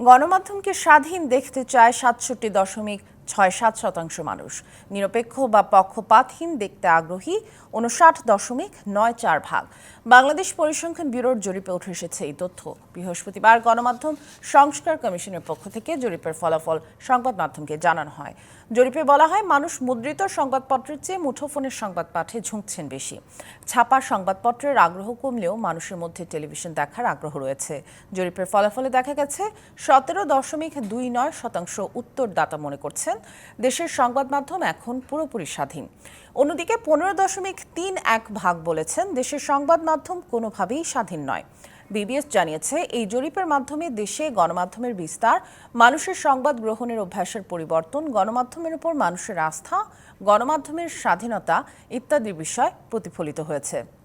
গণমাধ্যমকে স্বাধীন দেখতে চায় সাতষট্টি দশমিক ছয় সাত শতাংশ মানুষ। নিরপেক্ষ বা পক্ষপাতহীন দেখতে আগ্রহী উনষাট দশমিক নয় চার ভাগ। বাংলাদেশ পরিসংখ্যান ব্যুরোর জরিপে উঠে এসেছে এই তথ্য। বৃহস্পতিবার গণমাধ্যম সংস্কার কমিশনের পক্ষ থেকে জরিপের ফলাফল সংবাদ মাধ্যমকে জানানো হয়। জরিপে বলা হয়, মানুষ মুদ্রিত সংবাদপত্রের চেয়ে মুঠোফোনের সংবাদ পাঠে ঝুঁকছেন বেশি। ছাপা সংবাদপত্রের আগ্রহ কমলেও মানুষের মধ্যে টেলিভিশন দেখার আগ্রহ রয়েছে। জরিপের ফলাফলে দেখা গেছে, সতেরো দশমিক দুই নয় শতাংশ উত্তরদাতা মনে করছেন দেশের সংবাদ মাধ্যম এখন পুরোপুরি স্বাধীন। অন্যদিকে পনেরো দশমিক তিন এক ভাগ বলেছেন, দেশের সংবাদ মাধ্যম কোনোভাবেই স্বাধীন নয়। বিবিএস জানিয়েছে, এই জরিপের মাধ্যমে দেশে গণমাধ্যমের বিস্তার, মানুষের সংবাদ গ্রহণের অভ্যাসের পরিবর্তন, গণমাধ্যমের উপর মানুষের আস্থা, গণমাধ্যমের স্বাধীনতা ইত্যাদি বিষয় প্রতিফলিত হয়েছে।